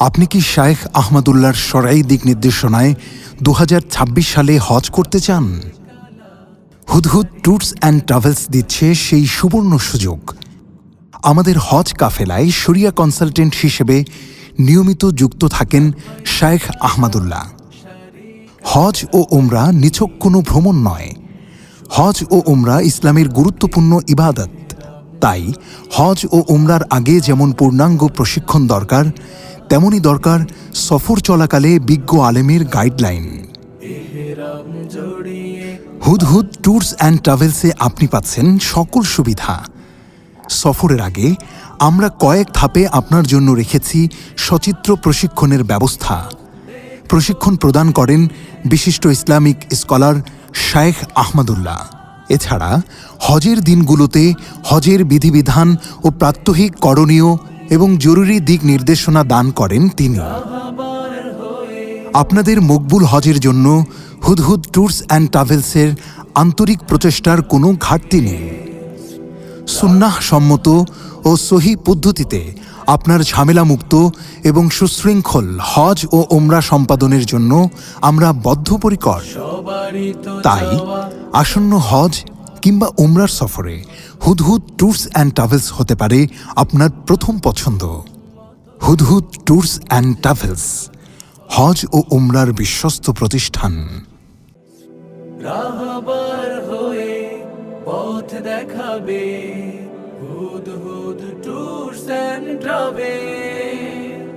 আপনি কি শায়েখ আহমদুল্লাহর সরাই দিক নির্দেশনায় দু হাজার ছাব্বিশ সালে হজ করতে চান? হুদহুদ ট্যুরস অ্যান্ড ট্রাভেলস দিচ্ছে সেই সুবর্ণ সুযোগ। আমাদের হজ কাফেলায় শরিয়া কনসালটেন্ট হিসেবে নিয়মিত যুক্ত থাকেন শায়েখ আহমদুল্লাহ। হজ ও ওমরা নিছক কোনো ভ্রমণ নয়। হজ ও ওমরা ইসলামের গুরুত্বপূর্ণ ইবাদত। তাই হজ ও ওমরার আগে যেমন পূর্ণাঙ্গ প্রশিক্ষণ দরকার তেমনই দরকার সফর চলাকালে বিজ্ঞ আলেমের গাইডলাইন হুদহুদ ট্যুরস অ্যান্ড ট্রাভেলসে আপনি পাচ্ছেন সকল সুবিধা। সফরের আগে আমরা কয়েক ধাপে আপনার জন্য রেখেছি সচিত্র প্রশিক্ষণের ব্যবস্থা। প্রশিক্ষণ প্রদান করেন বিশিষ্ট ইসলামিক স্কলার শায়েখ আহমদুল্লাহ। এছাড়া হজের দিনগুলোতে হজের বিধিবিধান ও প্রাত্যহিক করণীয় এবং জরুরি দিক নির্দেশনা দান করেন তিনি। আপনাদের মকবুল হজের জন্য হুদহুদ ট্যুরস অ্যান্ড ট্রাভেলসের আন্তরিক প্রচেষ্টার কোনো ঘাটতি নেই। সুন্নাহ সম্মত ও সহি পদ্ধতিতে আপনার ঝামেলামুক্ত এবং সুশৃঙ্খল হজ ও ওমরা সম্পাদনের জন্য আমরা বদ্ধপরিকর। তাই আসন্ন হজ কিংবা ওমরার সফরে হুদহুদ ট্যুরস অ্যান্ড ট্রাভেলস হতে পারে আপনার প্রথম পছন্দ। হুদহুদ ট্যুরস অ্যান্ড ট্রাভেলস, হজ ও ওমরার বিশ্বস্ত প্রতিষ্ঠান। হয়ে দেখাবে ট্যুরস অ্যান্ড